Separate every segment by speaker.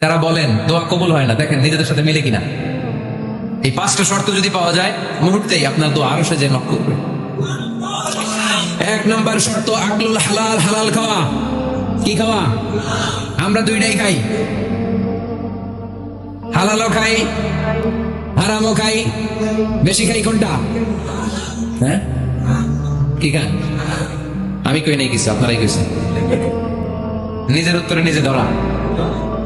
Speaker 1: তারা বলেন, দোয়া কবুল হয় না। দেখেন, নিজেদের সাথে মিলে কিনা। এই পাঁচটা শর্ত যদি পাওয়া যায়, মুহূর্তেই আপনার দোয়া আরও সে যে নক করবে। এক নম্বর শর্ত, আকলুল হালাল হালাল খাওয়া। কি খাওয়া? আমরা দুইটাই খাই। হালালও খাই, হারামও খাই। বেশি খাই কোনটা? হ্যাঁ? কি খান? আমি কই নাই কিছু, আপনারাই কইছেন। নিজের উত্তরে নিজে ধরা।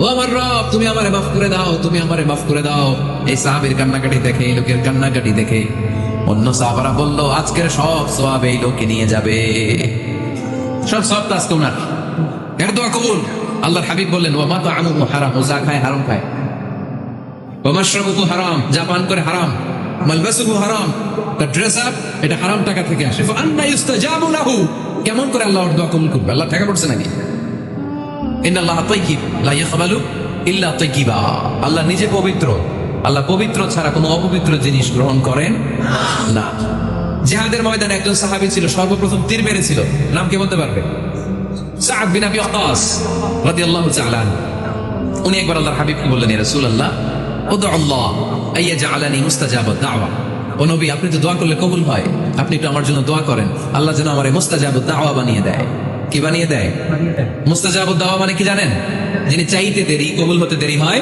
Speaker 1: ও আমার রব, তুমি আমারে মাফ করে দাও, তুমি আমারে মাফ করে দাও। এই সাহাবের কান্নাকাটি দেখে, এই লোকের কান্নাকাটি দেখে অন্য সাহাবারা বলল, আজকের সব সওয়াব এই লোকে নিয়ে যাবে। সব সব তো আজকে এর দোয়া কবুল। আল্লাহর হাবিব বললেন ও মা তো আমু হারাম, ও যা খায় হারাম খায়। ও মাশরাবুহু হারাম, যা পান করে হারাম। মালবাসুহু হারাম। তার ড্রেস আপ এটা হারাম টাকা থেকে আসে। ফান্না ইউস্তাজাবু লাহু। কেমন করে আল্লাহ ওর দোয়া কবুল করবে? আল্লাহ টাকা পড়ছে নাকি? আল্লাহ নিজে পবিত্র। আল্লাহ পবিত্র ছাড়া কোনো অপবিত্র জিনিস গ্রহণ করেন না। জিহাদের ময়দানে একজন সাহাবী ছিল, সর্বপ্রথম তীর মেরেছিল। নাম কে বলতে পারবে? উনি একবার বললেন আল্লাহ আপনি তো দোয়া করলে কবুল হয়। আপনি একটু আমার জন্য দোয়া করেন। আল্লাহ যেন আমার মুস্তাজাবুদ দাওয়া বানিয়ে দেয়। কি বানিয়ে দেয়? মুস্তাজাবুদ দাওয়া মানে কি জানেন? যিনি চাইতে দেরি, কবুল হতে দেরি হয়।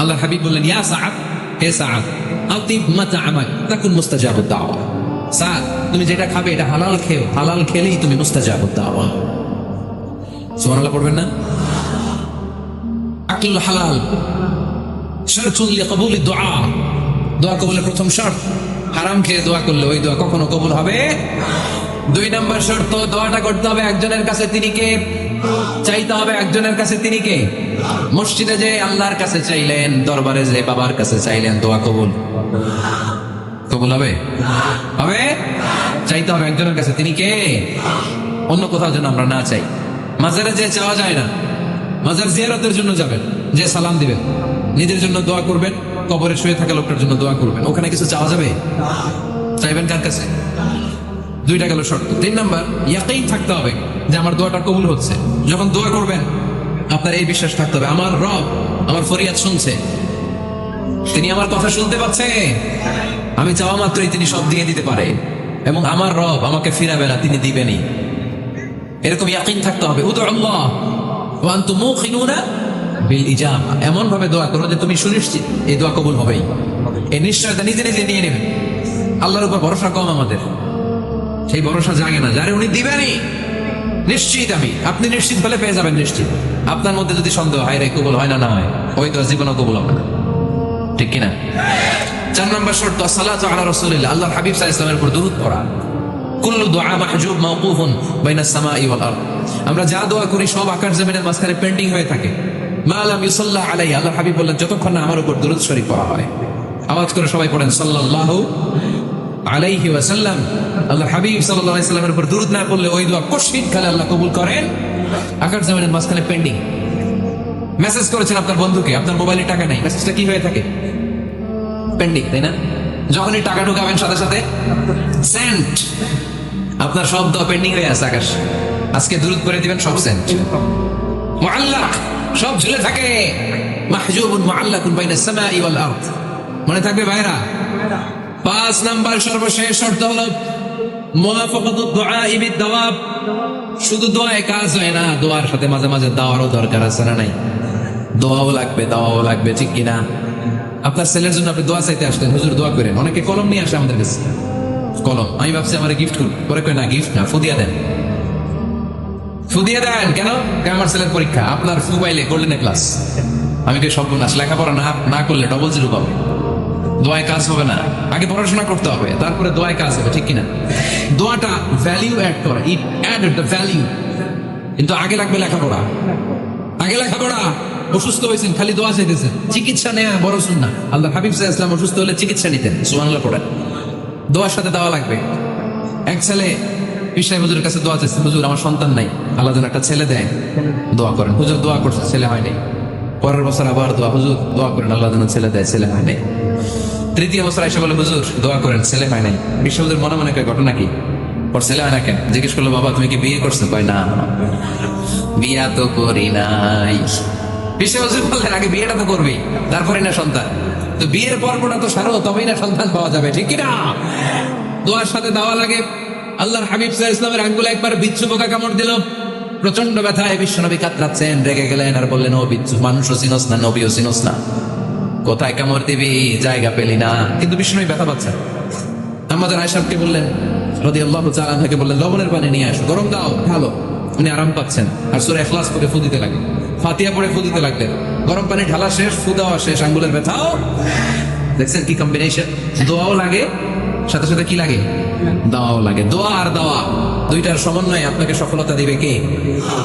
Speaker 1: আল্লাহ হাবিব বললেন, ইয়া সাআদ, হে সাআদ আতিব মাতা আমাক তাকুন মুস্তাজাবুদ দাওয়া সাদ তুমি যেটা খাবে এটা হালাল খেও, হালাল খেলেই তুমি মুস্তাজাবুদ দাওয়া সুবহানাল্লাহ, পড়বেন না? আকল হালাল শরতুল লিকবুল দোয়া। দোয়া কবুলের প্রথম শর্ত, হারাম খেয়ে দোয়া করলে ওই দোয়া কখনো কবুল হবে? দুই নম্বর শর্ত, দোয়াটা করতে হবে একজনের কাছে তিনি কে? চাইতে হবে একজনের কাছে তিনি কে? মসজিদে যে আল্লাহর কাছে চাইলেন, দরবারে যে বাবার কাছে চাইলেন, দোয়া কবুল। কবুল হবে? হবে? চাইতে হবে একজনের কাছে তিনি কে? অন্য কোথাও যেন আমরা না চাই। মাজারে যে চাওয়া যায় না, মাজার জিয়ারতের জন্য যাবেন, যে সালাম দিবেন, নিজের জন্য দোয়া করবেন, কবরে শুয়ে থাকা লোকটার জন্য দোয়া করবেন, ওখানে কিছু চাওয়া যাবে? চাইবেন কার কাছে? দুইটা গেল শর্ত। তিন নাম্বার ইয়াকেই থাকতে হবে যে আমার দোয়াটা কবুল হচ্ছে। যখন দোয়া করবেন, আপনার এই বিশ্বাস থাকতে হবে। আমার রব আমার ফরিয়াদ শুনছে। তিনি আমার কথা শুনতে পাচ্ছে। আমি চাওয়া মাত্রই তিনি সব দিয়ে দিতে পারে। এবং আমার রব আমাকে ফিরাবে না, তিনি দিবেনই। এরকম ইয়াকিন থাকতে হবে। উদু আল্লাহ। বিল ইজাবা এমন ভাবে দোয়া করো যে তুমি সুনিশ্চিত এই দোয়া কবুল হবেই। এই নিশ্চয়তা নিজে নিজে নিয়ে নেবে আল্লাহর উপর ভরসা কম আমাদের। সেই ভরসা জাগে না। যারে উনি দিবেনই, নিশ্চিত আমি। আপনি নিশ্চিত হলে পেয়ে যাবেন, নিশ্চিত। আপনার মধ্যে যদি সন্দেহ হয় রে কবুল হয় না না হয় ওই দোয়া জীবনও কবুল হবে না। ঠিক কিনা? চার নম্বর শর্ত, সালাতু আলা রাসূলিল্লাহ। আল্লাহর হাবিব আলাইহি ওয়াসাল্লামের উপর দরুদ পড়া। কুল্লু দুআ মাহজুব মাওকুফুন বাইনা সামাই ওয়াল আরদ। আমরা যা দোয়া করি, সব আকাশ জমিনের মাঝখানে পেন্ডিং হয়ে থাকে। মা লাম ইউসাল্লাহ আলাইহি, আল্লাহর হাবিব বললেন, যতক্ষণ না আমার উপর দরুদ শরীফ পড়া হয়। আওয়াজ করে সবাই পড়েন, সাল্লাল্লাহু আলাইহি ওয়াসাল্লাম। আল্লাহর হাবিব আলাইহি সাল্লামের উপর দরুদ না পড়লে ওই দোয়া কশিন খালে আল্লাহ কবুল করেন। আকাশ জমিনের মাঝখানে পেন্ডিং মেসেজ করেছেন আপনার বন্ধুকে, আপনার মোবাইলে টাকা নেই। মেসেজটা কি হয়ে থাকে? পেন্ডিং তাই না? যখনই টাকা ঢুকাবেন সাথে সাথে সেন্ট আপনার সব দোয়া পেন্ডিং হয়ে আছে, আকাশ। আজকে দূরত করে দিবেন, সব সেন্ট মুআল্লাক, সব ঝুলে থাকে। মাহজুবুন মুআল্লাকুন বাইনা সামাই ওয়াল আরদ। মনে থাকবে ভাইরা? পাঁচ নাম্বার সর্বশেষ শর্ত হলো শুধু দোয়ায় কাজ হয় না দোয়ার সাথে মাঝে মাঝে দাওয়ারও দরকার আছে না নাই? দোয়াও লাগবে, দাওয়াও লাগবে, ঠিক কিনা? আপনার ছেলের জন্য আপনি দোয়া চাইতে আসলেন, হুজুর দোয়া করেন, অনেকে কলম নিয়ে আসে আমাদের কাছে। কলম, আমি ভাবছি আমার গিফট পরে না গিফট না, ফুদিয়া দেন। ফুদিয়া দেন, কেন? আমার ছেলের পরীক্ষা? আপনার মোবাইলে গোল্ডেন ক্লাস আমি কে সর্বনাশ, লেখাপড়া না না করলে ডবল জিরো পাবে। দোয়ায় কাজ হবে না। আগে পড়াশোনা করতে হবে, তারপরে দোয়ায় কাজ হবে, ঠিক কিনা? দোয়াটা ভ্যালিউ অ্যাড করা ইট অ্যাড দ্য ভ্যালিউ কিন্তু আগে লাগবে লেখাপড়া। আগে লেখাপড়া, অসুস্থ হয়েছেন, খালি দোয়া চাইতেছেন। চিকিৎসা নেয়া বড় শুননা আল্লাহ হাবিব সাহা ইসলাম অসুস্থ হলে চিকিৎসা নিতেন সুমানুল্লাহ পড়েন। দোয়ার সাথে দেওয়া লাগবে। এক ছেলে পিসাই হুজুরের কাছে দোয়া চাইছে, হুজুর, আমার সন্তান নাই। আল্লাহ যেন একটা ছেলে দেয়, দোয়া করেন। হুজুর দোয়া করছে, ছেলে হয়নি পরের বছর আবার দোয়া, হুজুর, দোয়া করেন, আল্লাহ যেন ছেলে দেয়, ছেলে হয় নাই তৃতীয় বছর এসে বলে, হুজুর, দোয়া করেন, ছেলে হয় নাই বিশ্ব মনে মনে কয়, ঘটনা কি? ওর ছেলে হয় না কেন? জিজ্ঞেস করল, বাবা, তুমি কি বিয়ে করছ? কয়, না বিয়া তো করি নাই। বিশ্বজুর বললেন আগে বিয়েটা তো করবি, তারপরে না সন্তান। তো বিয়ের পর্বটা তো সারো, তবেই না সন্তান পাওয়া যাবে, ঠিক কিনা? দোয়ার সাথে দেওয়া লাগে। আল্লাহর হাবিব সাহা ইসলামের আঙ্গুলে একবার বিচ্ছু পোকা কামড় দিল। প্রচণ্ড ব্যথায় বিশ্বনবী কাতরাচ্ছেন, রেগে গেলেন আর বললেন, ও বিচ্ছু, মানুষও চিনস না, নবীও চিনস না। কোথায় কামড় দিবি? জায়গা পেলি না। কিন্তু বিষ্ণু ব্যথা পাচ্ছে আমাদের আয়সাবকে বললেন রদি আল্লাহ তাকে বললেন, লবণের পানি নিয়ে আসো, গরম দাও, ভালো। উনি আরাম পাচ্ছেন আর সুরে এখলাস করে ফু দিতে লাগে ফাতিয়া পরে ফু দিতে লাগলেন। গরম পানি ঢালা শেষ, ফু শেষ, আঙ্গুলের ব্যথাও। দেখছেন কি কম্বিনেশন দোয়াও লাগে সাথে সাথে কি লাগে? দাওয়াও লাগে। দোয়া আর দাওয়া, দুইটার সমন্বয়ে আপনাকে সফলতা দিবে কে?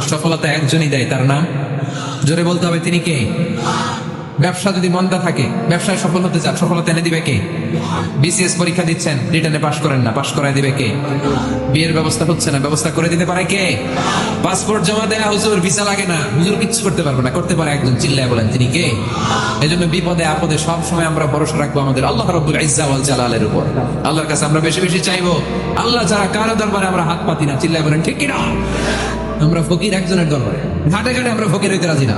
Speaker 1: সফলতা একজনই দেয়, তার নাম? জোরে বলতে হবে তিনি কে? ব্যবসা যদি মন্দা থাকে, ব্যবসায় সফল হতে চান, সফলতা এনে দিবে কে? বিসিএস পরীক্ষা দিচ্ছেন, রিটার্নে পাশ করেন না, পাশ করায় দিবে কে? বিয়ের ব্যবস্থা হচ্ছে না, ব্যবস্থা করে দিতে পারে কে? পাসপোর্ট জমা দেয়া হুজুর ভিসা লাগে না, হুজুর কিচ্ছু করতে পারবে না, করতে পারে একজন, চিল্লায় বলেন তিনি কে? এই জন্য বিপদে, আপদে সব সময় আমরা ভরসা রাখব আমাদের আল্লাহ রব্বুল ইজ্জা ওয়াল জালালের উপর। আল্লাহর কাছে আমরা বেশি বেশি চাইব, আল্লাহ যারা কারও দরবারে আমরা হাত পাতি না, চিল্লায় বলেন ঠিক কিনা? আমরা ফকির একজনের দরবারে, ঘাটে ঘাটে আমরা ফকির হইতে রাজি না।